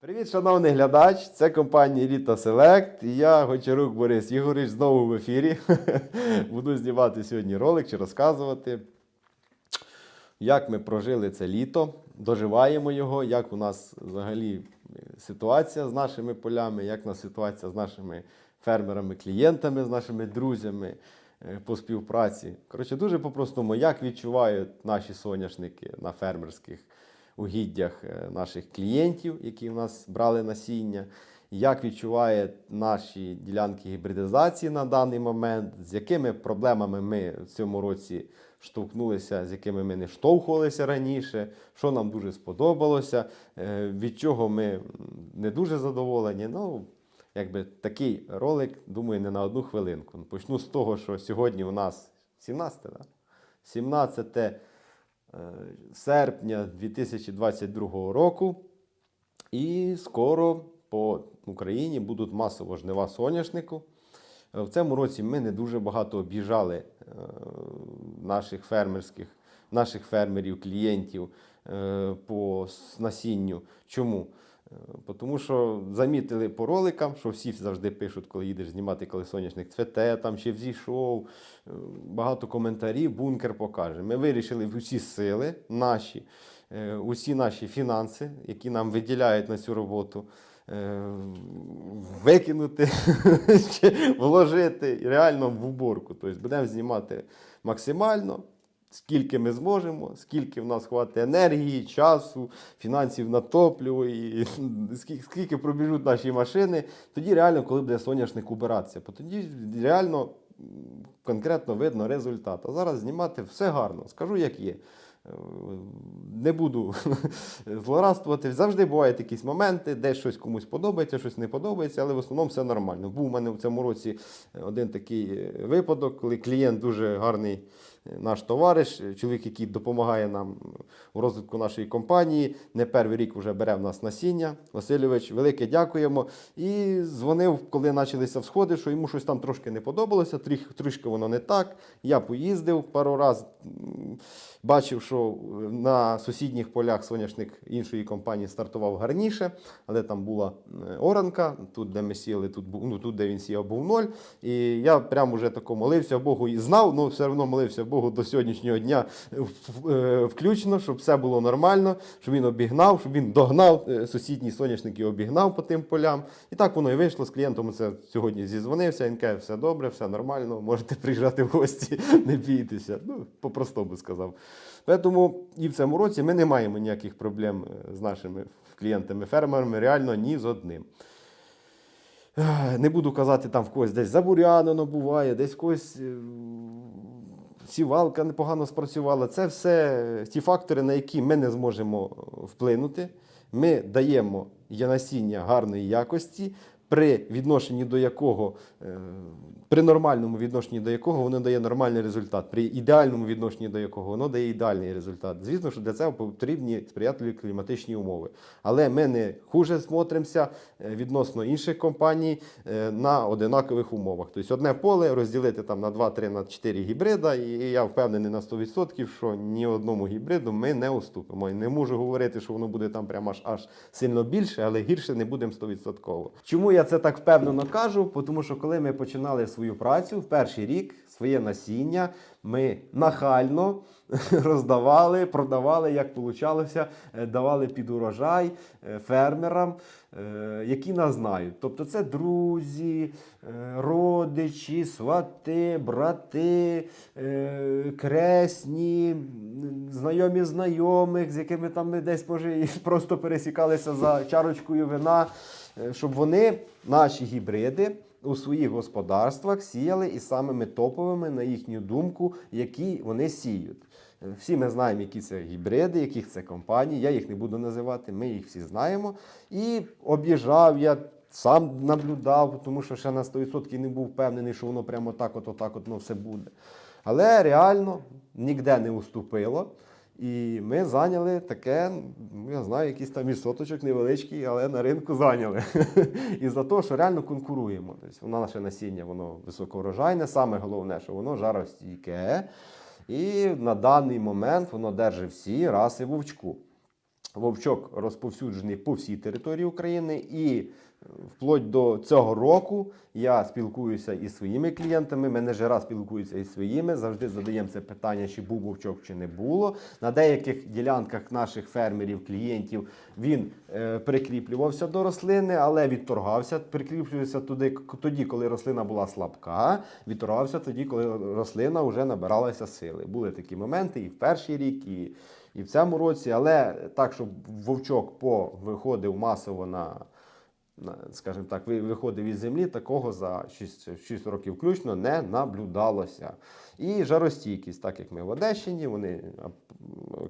Привіт, шановний глядач! Це компанія Еліта Селект. І я, Гончарук Борис Ігорич, знову в ефірі. Буду знімати сьогодні ролик чи розказувати, як ми прожили це літо, доживаємо його, як у нас взагалі ситуація з нашими полями, як у нас ситуація з нашими фермерами, клієнтами, з нашими друзями е, по співпраці. Коротше, дуже по-простому, як відчувають наші соняшники на фермерських угіддях е, наших клієнтів, які в нас брали насіння, як відчувають наші ділянки гібридизації на даний момент, з якими проблемами ми в цьому році штовхнулися, з якими ми не штовхувалися раніше, що нам дуже сподобалося, е, від чого ми не дуже задоволені. Ну, якби такий ролик, думаю, не на одну хвилинку. Почну з того, що сьогодні у нас 17, да? 17 е, серпня 2022 року. І скоро по Україні будуть масово жнива соняшнику. Е, В цьому році ми не дуже багато об'їжджали е, наших фермерських, наших фермерів, клієнтів е, по насінню. Чому? Тому що замітили по роликам, що всі завжди пишуть, коли їдеш знімати, коли соняшник цвете, там ще взійшов. Е, Багато коментарів, бункер покаже. Ми вирішили усі сили наші, е, усі наші фінанси, які нам виділяють на цю роботу. е, Викинути, вложити реально в уборку. Тобто будемо знімати максимально, скільки ми зможемо, скільки в нас хватить енергії, часу, фінансів на топливо, і скільки, пробіжуть наші машини. Тоді реально, коли буде соняшник убиратися, бо тоді реально конкретно видно результат. А зараз знімати все гарно, скажу, як є. Е, Не буду злорадствувати. Завжди бувають якісь моменти, де щось комусь подобається, щось не подобається, але в основному все нормально. Був у мене в цьому році один такий е, випадок, коли клієнт дуже гарний е, наш товариш, чоловік, який допомагає нам у розвитку нашої компанії. Не перший рік вже бере в нас насіння. Васильович, велике дякуємо. І дзвонив, коли почалися всходи, що йому щось там трошки не подобалося, трішки воно не так. Я поїздив пару разів, бачив, що на сусідніх полях соняшник іншої компанії стартував гарніше, але там була е, оранка, тут, де ми сіяли, тут, ну, тут де він сіяв, був ноль. І я прямо вже тако молився Богу і знав, але все одно молився Богу до сьогоднішнього дня в- е, щоб все було нормально, щоб він обігнав, щоб він догнав е, сусідній соняшник і обігнав по тим полям. І так воно і вийшло. З клієнтом це сьогодні зізвонився. Він все добре, все нормально, можете приїжджати в гості, не бійтеся. Ну, по-простому сказав. Тому і в цьому році ми не маємо ніяких проблем е, з нашими клієнтами-фермерами, реально ні з одним. Не буду казати, там в когось десь забурянено буває, десь когось е, сівалка непогано спрацювала. Це все ті фактори, на які ми не зможемо вплинути. Ми даємо насіння гарної якості, при відношенні до якого, е, при нормальному відношенні до якого воно дає нормальний результат, при ідеальному відношенні до якого воно дає ідеальний результат. Звісно, що для цього потрібні сприятливі кліматичні умови. Але ми не хуже смотримося е, відносно інших компаній е, на одинакових умовах. Тобто одне поле розділити там на 2-3 на 4 гібрида, і я впевнений на 100%, що ні одному гібриду ми не уступимо. І не можу говорити, що воно буде там прямо аж, аж сильно більше, але гірше не будемо 100%. Чому я це так впевнено кажу? Тому що коли ми починали свою працю в перший рік, своє насіння, ми нахально роздавали, продавали, як получалося, е, давали під урожай е, фермерам, е, які нас знають. Тобто це друзі, родичі, свати, брати, кресні, знайомі знайомих, з якими там ми десь може просто пересікалися за чарочкою вина, щоб вони наші гібриди у своїх господарствах сіяли і самими топовими, на їхню думку, які вони сіють. Всі ми знаємо, які це гібриди, яких це компанії. Я їх не буду називати, ми їх всі знаємо. І об'їжджав я. Сам наблюдав, тому що ще на 100% не був впевнений, що воно прямо так, от, отак, от, ну, все буде. Але реально ніде не уступило. І ми зайняли таке, я знаю, якийсь там відсоточок невеличкий, але на ринку зайняли. І за те, що реально конкуруємо. Тобто воно наше насіння, воно високоурожайне, саме головне, що воно жаростійке. І на даний момент воно держить всі раси вовчку. Вовчок розповсюджений по всій території України, і вплоть до цього року я спілкуюся із своїми клієнтами. Менеджера спілкуються із своїми. Завжди задаємо це питання, чи був вовчок, чи не було. На деяких ділянках наших фермерів, клієнтів він е, прикріплювався до рослини, але відторгався. Прикріплювався туди тоді, коли рослина була слабка. Відторгався тоді, коли рослина вже набиралася сили. Були такі моменти і в перший рік, і і в цьому році, але так, щоб вовчок по виходив масово на скажімо так, виходив із землі, такого за 6, 6 років включно не наблюдалося. І жаростійкість, так як ми в Одещині, вони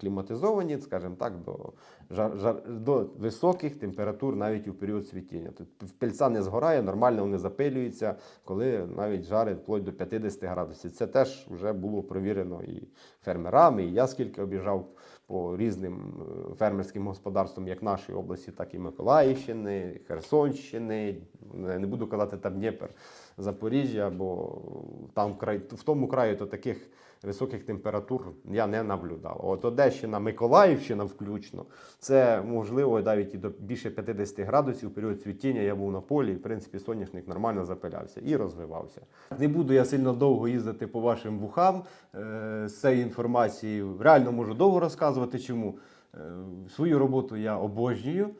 кліматизовані, скажімо так, до, жар, жар, до високих температур навіть у період цвітіння. Тут пельця не згорає, нормально вони запилюються, коли навіть жарить вплоть до 50 градусів. Це теж вже було провірено і фермерами, і я скільки обіжав по різним е, фермерським господарствам, як нашої області, так і Миколаївщини, Херсонщини. Не буду казати там Дніпр, Запоріжжя, бо там в тому краї то таких високих температур я не наблюдав. От Одещина, Миколаївщина включно, це можливо навіть і до більше 50 градусів. Період цвітіння я був на полі, і в принципі соняшник нормально запилявся і розвивався. Не буду я сильно довго їздити по вашим вухам е, з цією інформацією. Реально можу довго розказувати, чому. Е, Свою роботу я обожнюю,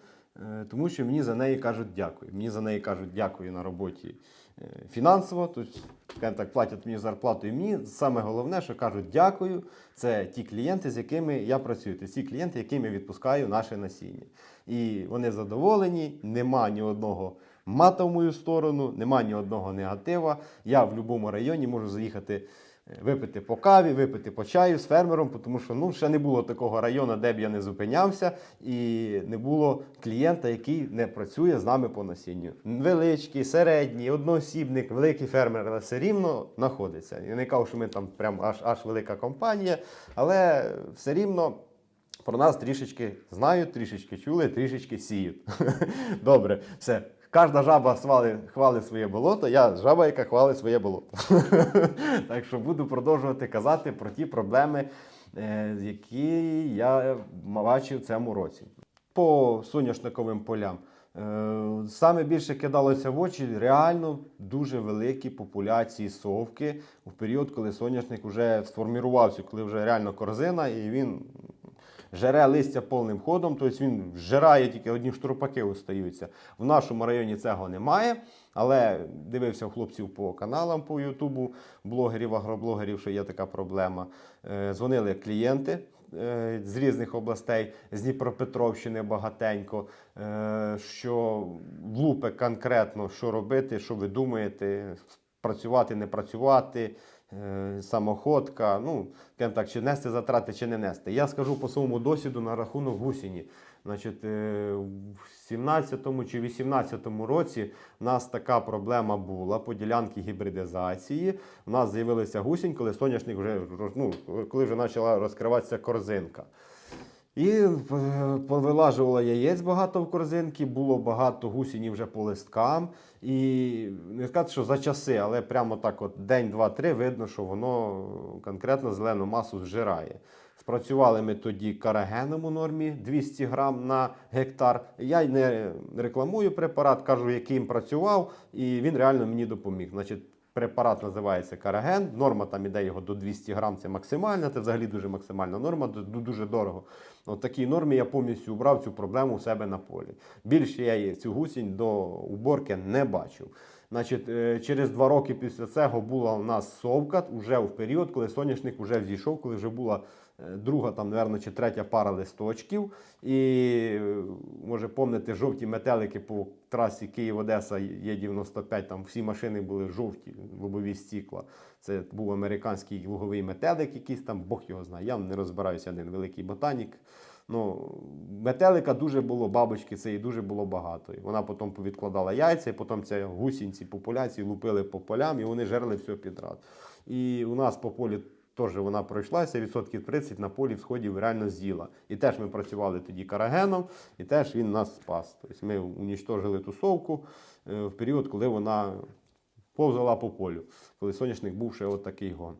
тому що мені за неї кажуть дякую. Мені за неї кажуть дякую на роботі е, фінансово, тобто так, платять мені зарплату і мені. Саме головне, що кажуть дякую, це ті клієнти, з якими я працюю, це ті клієнти, яким я відпускаю наше насіння. І вони задоволені, нема ні одного мата в мою сторону, нема ні одного негатива. Я в будь-якому районі можу заїхати. Е, Випити по каві, випити по чаю з фермером, тому що ну, ще не було такого району, де б я не зупинявся, і не було клієнта, який не працює з нами по насінню. Величкий, середній, одноосібник, великий фермер, але все рівно знаходиться. Я не кажу, що ми там прям аж аж велика компанія, але все рівно. Про нас трішечки знають, трішечки чули, трішечки сіють. Добре, все. Кожна жаба свали, хвалить своє болото, я жаба, яка хвалить своє болото. так що буду продовжувати казати про ті проблеми, е, які я бачив в цьому році. По соняшниковим полям. Е, Саме більше кидалося в очі реально дуже великі популяції совки в період, коли соняшник вже сформірувався, коли вже реально корзина, і він жере листя повним ходом, тобто він жирає тільки одні штурпаки остаються. В нашому районі цього немає. Але дивився хлопців по каналам по Ютубу, блогерів, агроблогерів, що є така проблема. Е, Дзвонили клієнти е, з різних областей, з Дніпропетровщини багатенько. е, Що влупе конкретно, що робити, що ви думаєте, працювати, не працювати самоходка, ну, так, чи нести затрати, чи не нести. Я скажу по своєму досвіду на рахунок гусіні. Значить, е, в 17-му чи 18-му році в нас така проблема була по ділянці гібридизації. У нас з'явилися гусінь, коли соняшник вже ну, коли вже почала розкриватися корзинка. І е, повилажувало яєць багато в корзинки, було багато гусінів вже по листкам. І не сказати, що за часи, але прямо так, от день, два, три, видно, що воно конкретно зелену масу зжирає. Спрацювали ми тоді карагеном у нормі 200 грам на гектар. Я не рекламую препарат, кажу, яким працював, і він реально мені допоміг. Значить, Препарат називається караген. Норма там іде його до 200 грам, це максимальна, це взагалі дуже максимальна норма, ду- ду- дуже дорого. От такій нормі я повністю убрав цю проблему у себе на полі. Більше я цю гусінь до уборки не бачив. Значить, е, через два роки після цього була у нас совка вже в період, коли соняшник вже взійшов, коли вже була друга, там, напевно, чи третя пара листочків. І е, може помните жовті метелики по трасі Київ-Одеса є 95, там всі машини були жовті, лобові стікла. Це був американський луговий метелик, якийсь там, Бог його знає. Я не розбираюся, один великий ботанік. Ну, метелика дуже було, бабочки цієї дуже було багато. І вона потім повідкладала яйця, і потім ці популяції лупили по полям, і вони жерли все підряд. І у нас по полі теж вона пройшлася, відсотків 30 на полі всходів реально з'їла. І теж ми працювали тоді карагеном, і теж він нас спас. Тобто ми унічтожили ту совку е, в період, коли вона повзала по полю, коли соняшник був ще от такий гон.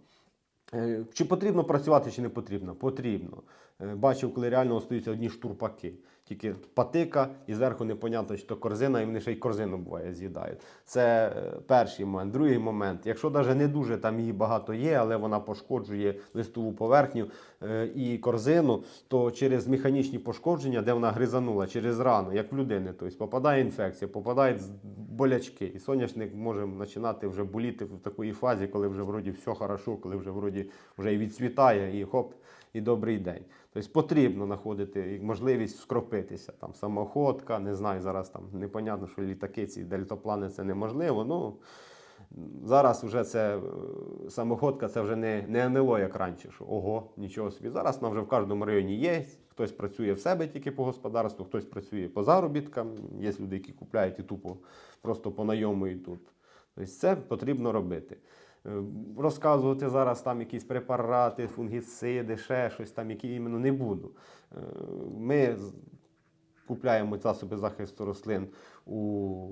Е, Чи потрібно працювати, чи не потрібно? Потрібно. Е, Бачив, коли реально остаються одні штурпаки. Тільки патика і зверху непонятно, чи то корзина, і вони ще й корзину буває з'їдають. Це е, перший момент. Другий момент. Якщо навіть не дуже там її багато є, але вона пошкоджує листову поверхню е, і корзину, то через механічні пошкодження, де вона гризанула, через рану, як в людини, тобто попадає інфекція, попадають болячки. І соняшник може починати вже боліти в такій фазі, коли вже вроді все хорошо, коли вже вроді вже і відцвітає, і хоп, і добрий день. Тобто потрібно знаходити можливість скропитися. Там самоходка, не знаю, зараз там непонятно, що літаки, ці дельтаплани це неможливо. Ну зараз вже це е, самоходка, це вже не, не НЛО, як раніше, що ого, нічого собі. Зараз вона вже в кожному районі є. Хтось працює в себе тільки по господарству, хтось працює по заробіткам. Є люди, які купляють і тупо просто по найому йдуть. Тобто це потрібно робити. Е, Розказувати зараз там якісь препарати, фунгіциди, ще щось там, які іменно не буду. Е, Ми купляємо засоби захисту рослин у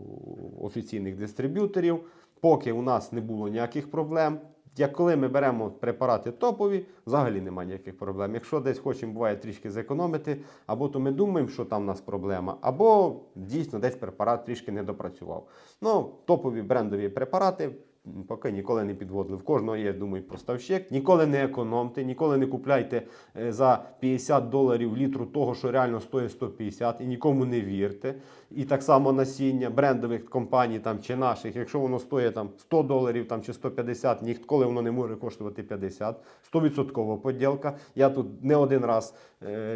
офіційних дистриб'юторів. Поки у нас не було ніяких проблем. Як коли ми беремо препарати топові, взагалі немає ніяких проблем. Якщо десь хочемо буває трішки зекономити, або то ми думаємо, що там у нас проблема, або дійсно десь препарат трішки не допрацював. Ну, топові брендові препарати поки ніколи не підводили. В кожного є, думаю, поставщик. Ніколи не економте, ніколи не купляйте е, за 50 доларів літру того, що реально стоїть 150, і нікому не вірте. І так само насіння брендових компаній там, чи наших, якщо воно стоїть там, 100 доларів там, чи 150, ніколи воно не може коштувати 50. 100% поділка. Я тут не один раз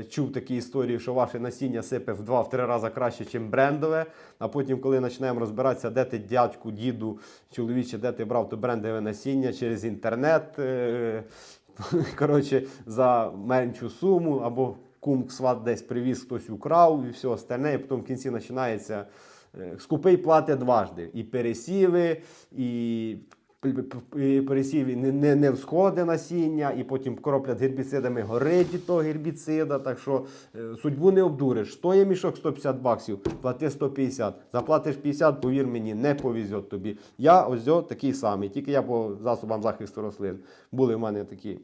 чув такі історії, що ваше насіння сипе в 2-3 рази краще, ніж брендове. А потім, коли починаємо розбиратися, де ти дядьку, діду, чоловіче, де ти брав то брендове насіння через інтернет. е, Коротше, за меншу суму, або кум сват десь привіз, хтось украв і все остальне, і потім в кінці починається е, скупий платить дважди. І пересіви, і п- п- і пересіви не, не, всходи насіння, і потім кроплять гербіцидами горить того гербіцида. Так що е, судьбу не обдуриш. Стоїть мішок 150 баксів, плати 150. Заплатиш 50, повір мені, не повізе тобі. Я ось такий самий, тільки я по засобам захисту рослин. Були в мене такі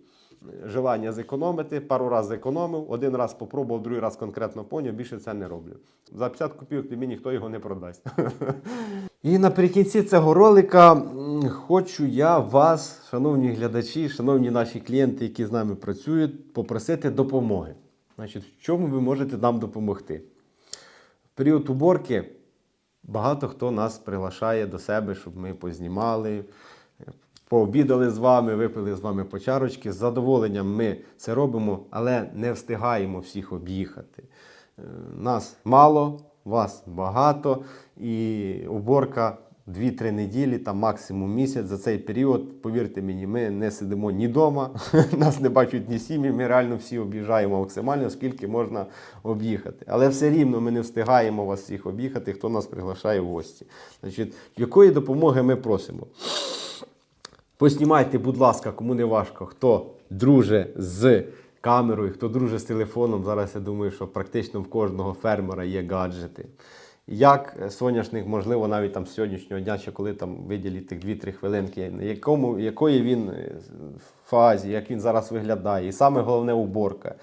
желання зекономити. Пару разів зекономив, один раз попробував, другий раз конкретно поняв, більше це не роблю. За 50 копійок тобі ніхто його не продасть. І наприкінці цього ролика хочу я вас, шановні глядачі, шановні наші клієнти, які з нами працюють, попросити допомоги. Значить, в чому ви можете нам допомогти? В період уборки багато хто нас приглашає до себе, щоб ми познімали, пообідали з вами, випили з вами по чарочки. З задоволенням ми це робимо, але не встигаємо всіх об'їхати. Е, Нас мало, вас багато, і уборка 2-3 неділі, там максимум місяць. За цей період, повірте мені, ми не сидимо ні вдома, нас не бачать ні сім'ї. Ми реально всі об'їжджаємо максимально, скільки можна об'їхати. Але все рівно ми не встигаємо вас всіх об'їхати, хто нас приглашає в гості. Значить, якої допомоги ми просимо? Поснімайте, будь ласка, кому не важко, хто друже з камерою, хто друже з телефоном. Зараз я думаю, що практично в кожного фермера є гаджети. Як соняшник, можливо, навіть там з сьогоднішнього дня, чи коли там виділить тих 2-3 хвилинки, на якому, якої він е, фазі, як він зараз виглядає. І саме головне уборка.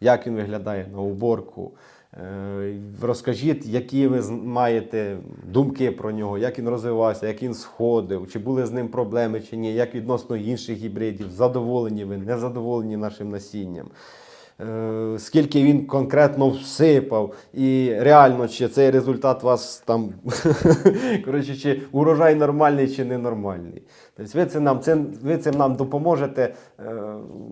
Як він виглядає на уборку. Е, Розкажіть, які ви маєте думки про нього, як він розвивався, як він сходив, чи були з ним проблеми, чи ні, як відносно інших гібридів, задоволені ви, не задоволені нашим насінням. Е, Скільки він конкретно всипав, і реально, чи цей результат вас там коротше, чи урожай нормальний, чи ненормальний. Тобто ви, це нам, це, ви цим нам допоможете. Е,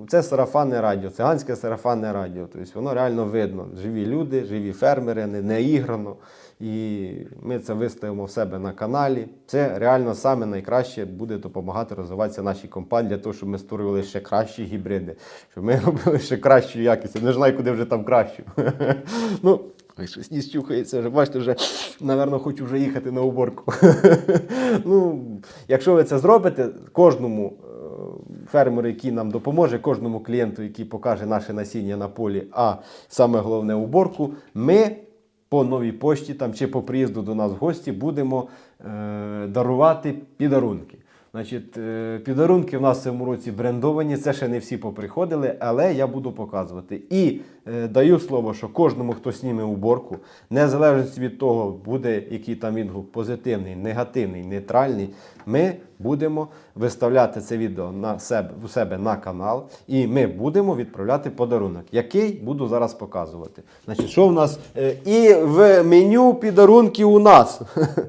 Це сарафанне радіо, циганське сарафанне радіо. Тобто воно реально видно. Живі люди, живі фермери, не, не іграно. І ми це виставимо в себе на каналі. Це реально саме найкраще буде допомагати розвиватися нашій компанії для того, щоб ми створювали ще кращі гібриди, щоб ми робили ще кращу якість. Не знаю, куди вже там кращу. Ну, Ой, щось ніс чухається вже. Бачите, вже, напевно, хочу вже їхати на уборку. ну, якщо ви це зробите, кожному е, фермеру, який нам допоможе, кожному клієнту, який покаже наше насіння на полі, а саме головне уборку, ми по новій пошті там, чи по приїзду до нас в гості будемо е, дарувати підарунки. Значить, е, підарунки в нас в цьому році брендовані. Це ще не всі поприходили, але я буду показувати. І е, даю слово, що кожному, хто сніме уборку, незалежно від того, буде який там відгук позитивний, негативний, нейтральний, ми будемо виставляти це відео на себе, у себе на канал, і ми будемо відправляти подарунок, який буду зараз показувати. Значить, що в нас? Е, І в меню підарунки у нас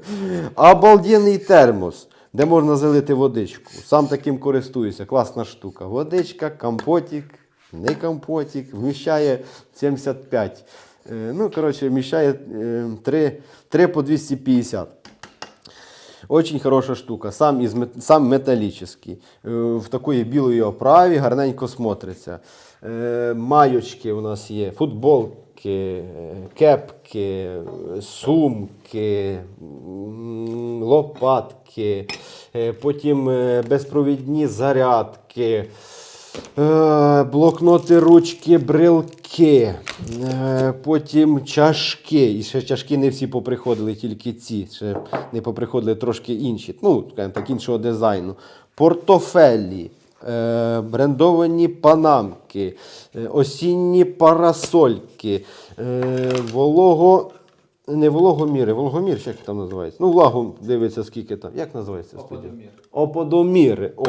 обалденний термос. Де можна залити водичку. Сам таким користуюся. Класна штука. Водичка, компотик, не компотик, вміщає 75. Е, Ну, коротше, вміщає е, 3, 3 по 250. Очень хороша штука, сам, із, сам металічний. Е, В такої білої оправі гарненько смотриться. Майочки у нас є, футболки, е, кепки, сумки, лопатки, е, потім е, безпровідні зарядки. Е, Блокноти, ручки, брелки, е, потім чашки. І ще чашки не всі поприходили, тільки ці. Ще не поприходили трошки інші. Ну, так, іншого дизайну. Портофелі, брендовані панамки, е, осінні парасольки, е, волого. Не вологоміри, вологомір, як там називається. Ну, влагу дивиться, скільки там. Як називається студія? Оподоміри. О.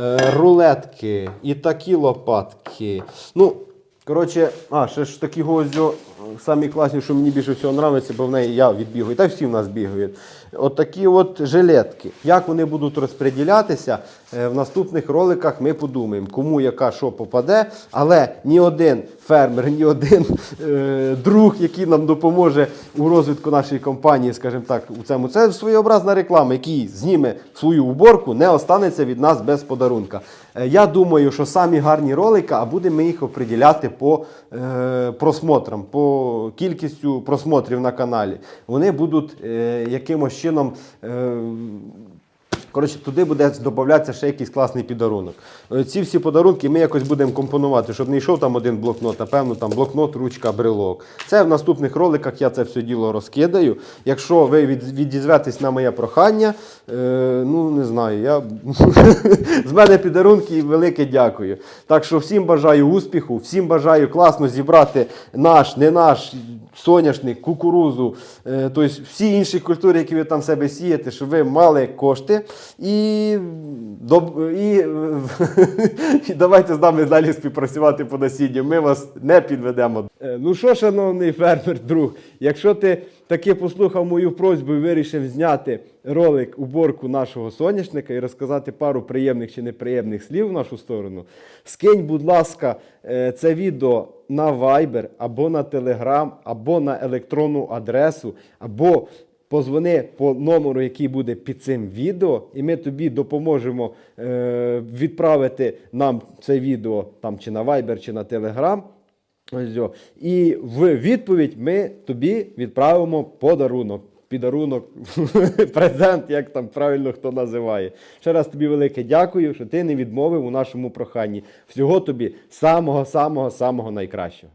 Е, рулетки, і такі лопатки. Ну, коротше, а, ще ж такі гозьо, самі класні, що мені більше всього подобається, бо в неї я відбігаю, та всі в нас бігають. От такі от жилетки. Як вони будуть розподілятися, е, в наступних роликах ми подумаємо, кому яка що попаде, але ні один фермер, ні один е, друг, який нам допоможе у розвитку нашої компанії, скажімо так, у цьому. Це своєобразна реклама, який зніме свою уборку, не останеться від нас без подарунка. Е, Я думаю, що самі гарні ролики, а будемо їх оприділяти по е, просмотрам, по кількістю просмотрів на каналі. Вони будуть е, якимось чином. Коротше, туди буде додатися ще якийсь класний підарунок. Е, Ці всі подарунки ми якось будемо компонувати, щоб не йшов там один блокнот, напевно, там блокнот, ручка, брелок. Це в наступних роликах я це все діло розкидаю. Якщо ви відізветесь на моє прохання, е, ну не знаю, я з мене підарунки і велике дякую. Так що всім бажаю успіху, всім бажаю класно зібрати наш, не наш соняшник, кукурузу, тобто всі інші культури, які ви там себе сієте, щоб ви мали кошти. І, і, і давайте з нами далі співпрацювати по насінню. Ми вас не підведемо. Е, Ну що, шановний фермер, друг, якщо ти таки послухав мою просьбу і вирішив зняти ролик уборку нашого соняшника і розказати пару приємних чи неприємних слів в нашу сторону, скинь, будь ласка, е, це відео на Viber або на Telegram, або на електронну адресу, або Позвони по номеру, який буде під цим відео, і ми тобі допоможемо е, відправити нам це відео там чи на Viber, чи на Telegram. І в відповідь ми тобі відправимо подарунок. Підарунок, презент, як там правильно хто називає. Ще раз тобі велике дякую, що ти не відмовив у нашому проханні. Всього тобі самого-самого-самого найкращого.